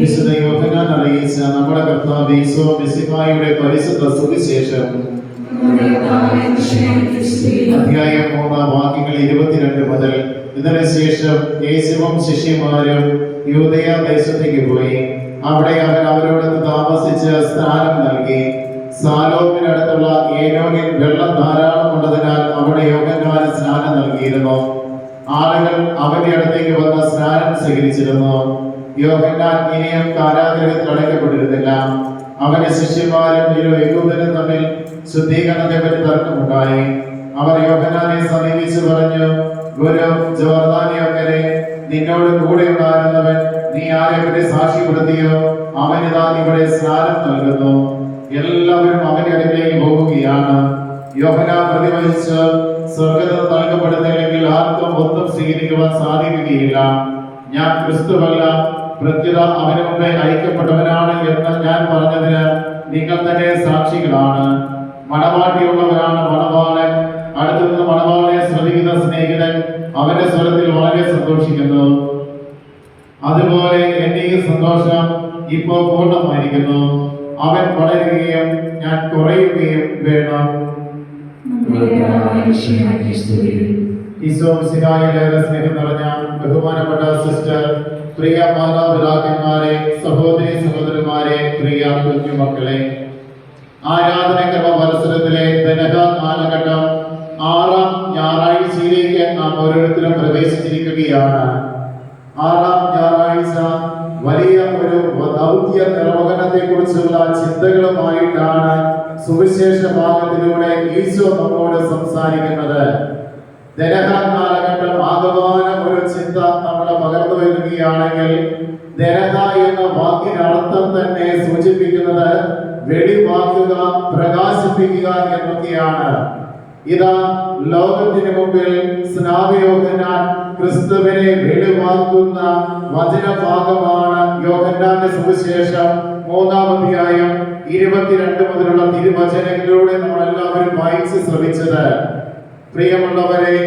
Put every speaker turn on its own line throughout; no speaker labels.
വിശുദ്ധ യോഹന്നാൻ അറിയിച്ച നമ്മുടെ കർത്താവ് ഈശോ മിശിഹായുടെ പരിശുദ്ധ സുവിശേഷം. അധ്യായം മൂന്ന് വാക്യങ്ങൾ ഇരുപത്തിരണ്ട് മുതൽ. ഇതിനു ശേഷം യേശുവും ശിഷ്യന്മാരും യൂതയ ദേശത്തേക്ക് പോയി. അവിടെ അവൻ അവരോട് താമസിച്ച് സ്നാനം നൽകി. സാലോമിനടുത്തുള്ള ഏനോനിൽ വെള്ളം ധാരാളം ഉള്ളതിനാൽ അവിടെ യോഗന്മാർ സ്നാനം നൽകിയിരുന്നു. ആളുകൾ അവന്റെ അടുത്തേക്ക് വന്ന് സ്നാനം സ്വീകരിച്ചിരുന്നു. യോഹന്നാൻ ഇനിയും കാരാഗ്രഹത്തിൽ അടയ്ക്കപ്പെട്ടിരുന്നില്ല. അവന്റെ ശിഷ്യന്മാരും ഇരു യഹൂദനും തമ്മിൽ ശുദ്ധീകരണത്തെ പറ്റി തർക്കമുണ്ടായി. അവർ യോഹനാനെ സമീപിച്ചു പറഞ്ഞു ഗുരു ജോർദാനിയൊക്കെ നിന്നോട് കൂടെ ഉണ്ടായിരുന്നവൻ നീ ആരെ പറ്റി സാക്ഷ്യപ്പെടുത്തിയോ? അവനിതാ ഇവിടെ സ്നാനം നൽകുന്നു. എല്ലാവരും അവന്റെ അടുത്തേക്ക് പോകുകയാണ്. യോഹനാൻ പ്രതിവഹിച്ച് സ്വർഗത്തിൽ നൽകപ്പെടുന്നില്ലെങ്കിൽ ആർക്കും ഒന്നും സ്വീകരിക്കുവാൻ സാധിക്കുകയില്ല. ഞാൻ ക്രിസ്തുവല്ല പ്രത്യുത അവന് മുമ്പേ ഐക്യപ്പെട്ടവനാണ് എന്ന് ഞാൻ പറഞ്ഞതിന് നിങ്ങൾ തന്നെ സാക്ഷികളാണ്. മണവാട്ടിയുള്ളവരാണ് മണവാളൻ. അടുത്തു നിന്ന് മണവാളനെ ശ്രദ്ധിക്കുന്ന സ്നേഹിതൻ അവന്റെ സ്വരത്തിൽ വളരെ സന്തോഷിക്കുന്നു. അതുപോലെ എന്റെ ഈ സന്തോഷം ഇപ്പോൾ പൂർണമായിരിക്കുന്നു. അവൻ വളരുകയും ഞാൻ കുറയുകയും വേണം. ഈശോ മിശിഹായിലേറെ സ്നേഹം നിറഞ്ഞ ബഹുമാനപ്പെട്ട സിസ്റ്റർ പ്രിയ മാതാപിതാക്കന്മാരെ സഹോദരി സഹോദരന്മാരെ പ്രിയ കുഞ്ഞുമക്കളെ ആരാധനക്രമ മത്സരത്തിലെ ധനക കാലഘട്ടം ആറാം ഞായറാഴ്ചയിലേക്ക് നാം ഓരോരുത്തരും പ്രവേശിച്ചിരിക്കുകയാണ്. ആറാം ഞായറാഴ്ച വലിയ ഒരു ദൗത്യ നിർവഹണത്തെ കുറിച്ചുള്ള ചിന്തകളുമായിട്ടാണ് സുവിശേഷ ഭാഗത്തിലൂടെ ഈശോ നമ്മോട് സംസാരിക്കുന്നത്. ദരഹ വെടിവാക്കുക പ്രകാശിപ്പിക്കുക എന്നൊക്കെയാണ്. ഇതാ ലോകത്തിന് മുമ്പിൽ സ്നാപയോഹനാൻ ക്രിസ്തുവിനെ വെളിവാക്കുന്ന വചനഭാഗമാണ് യോഹന്നാന്റെ സുവിശേഷം മൂന്നാം അധ്യായം ഇരുപത്തിരണ്ട് മുതലുള്ള തിരുവചനങ്ങളിലൂടെ നമ്മൾ എല്ലാവരും വായിച്ച് ശ്രമിച്ചത്. പ്രിയമുള്ളവരെ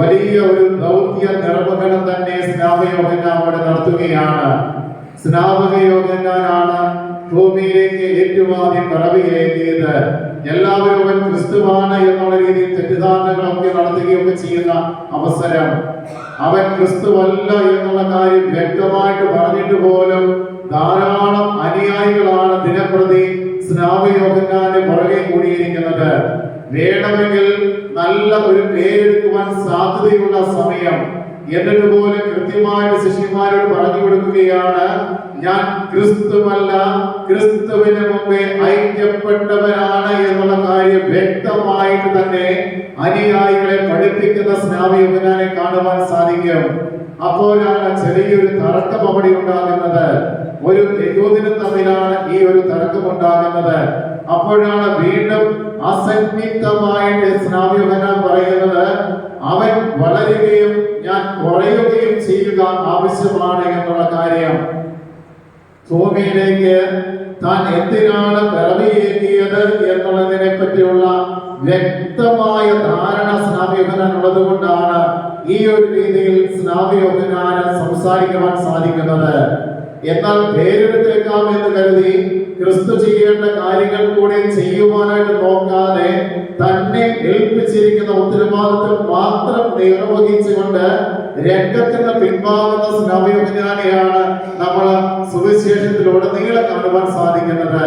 വലിയ ഒരു ദൗത്യ നിർവഹണം തന്നെ സ്നാപയോഹന അവിടെ നടത്തുകയാണ്. സ്നാപക യോഹനാണ് ഭൂമിയിലേക്ക് ഏറ്റവും ആദ്യം പിറവിയേകിയത് എല്ലാവരും അവൻ ക്രിസ്തുവാണ് എന്നുള്ള രീതിയിൽ തെറ്റിദ്ധാരണകളൊക്കെ നടത്തുകയൊക്കെ ചെയ്യുന്ന അവസരം. അവൻ ക്രിസ്തുവല്ല എന്നുള്ള കാര്യം വ്യക്തമായിട്ട് പറഞ്ഞിട്ട് പോലും ധാരാളം അനുയായികളാണ് ദിനപ്രതി സ്നാപയോഹന്നാന്റെ പുറകെ കൂടിയിരിക്കുന്നത്. വേണമെങ്കിൽ നല്ല ഒരു പേരെടുക്കുവാൻ സാധ്യതയുള്ള സമയം എന്നിട്ട് പോലും കൃത്യമായിട്ട് ശിഷ്യന്മാരോട് പറഞ്ഞു കൊടുക്കുകയാണ്. ഞാൻ ക്രിസ്തുവല്ല ക്രിസ്തുവിന് മുമ്പേ ഐക്യപ്പെട്ടവരാണ് എന്നുള്ള കാര്യം വ്യക്തമായിട്ട് തന്നെ അനുയായികളെ പഠിപ്പിക്കുന്ന സ്നാവയുഗനാനെ കാണുവാൻ സാധിക്കും. അപ്പോഴാണ് ചെറിയൊരു തർക്കം അവിടെ ഉണ്ടാകുന്നത്. ഒരു യഹൂദിനും തമ്മിലാണ് ഈ ഒരു തർക്കം ഉണ്ടാകുന്നത്. അപ്പോഴാണ് വീണ്ടും അസന്നിഗ്ധമായിട്ട് സ്നാവ്യോഹനാൻ പറയുന്നത് അവൻ വളരുകയും ഞാൻ കുറയുകയും ചെയ്യുക ആവശ്യമാണ് എന്നുള്ള കാര്യം. ഭൂമിയിലേക്ക് താൻ എന്തിനാണ് പിറവിയേകിയത് എന്നുള്ളതിനെ പറ്റിയുള്ള വ്യക്തമായ ധാരണ സ്നാവ്യോഹനാൻ ഉള്ളത് കൊണ്ടാണ് ഈ ഒരു രീതിയിൽ സ്നാവ്യോഹനാന് സംസാരിക്കുവാൻ സാധിക്കുന്നത്. എന്നാൽ പേരെടുത്തേക്കാം എന്ന് കരുതി ക്രിസ്തു ചെയ്യേണ്ട കാര്യങ്ങൾ കൂടെ ചെയ്യുവാനായിട്ട് നോക്കാതെ തന്നെ ഏൽപ്പിച്ചിരിക്കുന്ന ഉത്തരവാദിത്വം മാത്രം നിർവഹിച്ചുകൊണ്ട് രംഗത്തിന് പിൻവാങ്ങുന്ന സ്നവയോഗ്യനെയാണ് നമ്മൾ സുവിശേഷത്തിലൂടെ നീളെ കാണുവാൻ സാധിക്കുന്നത്.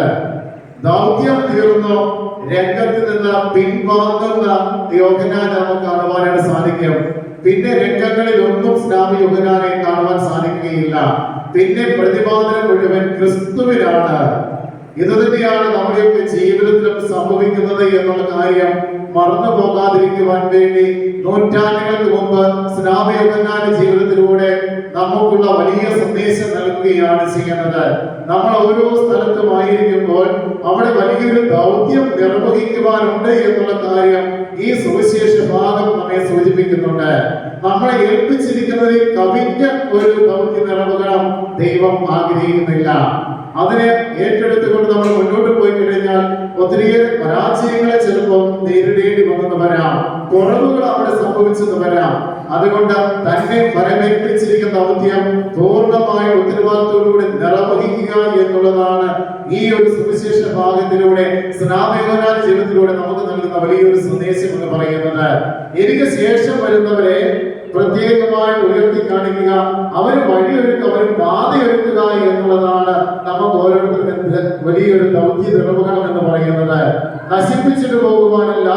ദൗത്യം തീർന്നു. രംഗത്ത് നിന്ന് പിൻവാങ്ങുന്ന യോഗനാൻ നമുക്ക് കാണുവാനായിട്ട് സാധിക്കും. പിന്നെ രംഗങ്ങളിൽ ഒന്നും സ്നാമി യോഗനാനെ കാണുവാൻ സാധിക്കുകയില്ല. പിന്നെ പ്രതിപാദനം മുഴുവൻ ക്രിസ്തുവിനാണ്. ഇത് തന്നെയാണ് നമ്മുടെയൊക്കെ ജീവിതത്തിലും സംഭവിക്കുന്നത് എന്നുള്ള കാര്യം മറന്നു പോകാതിരിക്കുവാൻ വേണ്ടി നൂറ്റാണ്ടുകൾക്ക് മുമ്പ് സ്നാപയോഗനാന്റെ ജീവിതത്തിലൂടെ നമുക്കുള്ള വലിയ സന്ദേശം നൽകുകയാണ് ചെയ്യുന്നത്. നമ്മൾ ഓരോ സ്ഥലത്തുമായിരിക്കുമ്പോൾ അവിടെ വലിയൊരു ദൗത്യം നിർവഹിക്കുവാനുണ്ട് എന്നുള്ള കാര്യം ഈ സുവിശേഷ ഭാഗം നമ്മെ സൂചിപ്പിക്കുന്നുണ്ട്. നമ്മളെ ഏൽപ്പിച്ചിരിക്കുന്നതിൽ കവിഞ്ഞ ഒരു ദൗത്യ നിർവഹണം ദൈവം ആഗ്രഹിക്കുന്നില്ല. അതിനെ ഏറ്റെടുത്തുകൊണ്ട് നമ്മൾ മുന്നോട്ട് പോയി കഴിഞ്ഞാൽ ഒത്തിരിയേറെ പരാജയങ്ങളെ ചിലപ്പോൾ നേരിടേണ്ടി വന്നെന്ന് വരാം. കുറവുകൾ അവിടെ സംഭവിച്ചെന്ന് വരാം. അതുകൊണ്ട് തന്നെ വരമേൽപ്പിച്ചിരിക്കുന്ന ദൗത്യം പൂർണമായ ഉത്തരവാദിത്തോടുകൂടി നിറവഹിക്കുക എന്നുള്ളതാണ് ഈ ഒരു സുവിശേഷ ഭാഗത്തിലൂടെ സ്നാപകനായ ജീവിതത്തിലൂടെ നമുക്ക് നൽകുന്ന വലിയൊരു സന്ദേശം എന്ന് പറയുന്നത്. എനിക്ക് ശേഷം വരുന്നവരെ പ്രത്യേകമായി ഉയർത്തി കാണിക്കുക അവർ വഴിയൊരുക്കുക അവർ പാതയൊരുക്കുക എന്നുള്ളതാണ് നമുക്ക് ഓരോരുത്തർക്കും വലിയൊരു ദൗത്യ നിർവഹണം എന്ന് പറയുന്നത്. നശിപ്പിച്ചിട്ട് പോകുവാനല്ല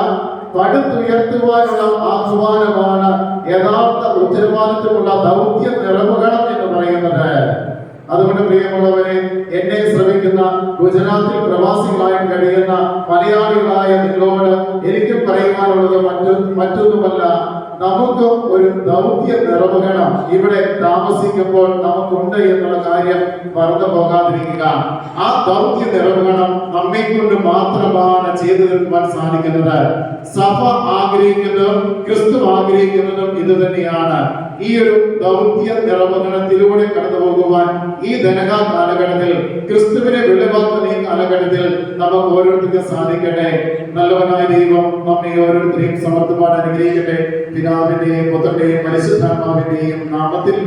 പടുത്തുയർത്തുവാനുള്ള ആഹ്വാനമാണ് യഥാർത്ഥ ഉത്തരവാദിത്വമുള്ള ദൗത്യം നിർവഹണം എന്ന് പറയുന്നത് അതുകൊണ്ട് പ്രിയമുള്ളവരെ എന്നെ ശ്രമിക്കുന്ന ഗുജറാത്തിൽ പ്രവാസികളായി കഴിയുന്ന മലയാളികളായ നിങ്ങളോട് എനിക്ക് പറയുവാനുള്ളത് മറ്റു മറ്റൊന്നുമല്ല. നമുക്ക് ഒരു ദൗത്യ നിർവഹണം ഇവിടെ താമസിക്കുമ്പോൾ നമുക്കുണ്ട് എന്നുള്ള കാര്യം മറന്നു പോകാതിരിക്കുക. ആ ദൗത്യ നിർവഹണം നമ്മെ കൊണ്ട് മാത്രമാണ് ചെയ്തു തീർക്കുവാൻ സാധിക്കുന്നത്. സഭ ആഗ്രഹിക്കുന്നതും ക്രിസ്തു ആഗ്രഹിക്കുന്നതും ഇത് തന്നെയാണ് ഈ ഒരു ദൗത്യ നിർവഹണത്തിലൂടെ കടന്നു പോകുവാൻ ഈ ധനക കാലഘട്ടത്തിൽ ക്രിസ്തുവിനെ വെളിവാക്കുന്ന ഈ കാലഘട്ടത്തിൽ നമുക്ക് ഓരോരുത്തർക്കും സാധിക്കട്ടെ നല്ലവനായ ദൈവം നമ്മെ ഓരോരുത്തരെയും സമർത്ഥമാൻ അനുഗ്രഹിക്കട്ടെ പിതാവിന്റെയും പുത്രന്റെയും പരിശുദ്ധാത്മാവിന്റെയും നാമത്തിൽ.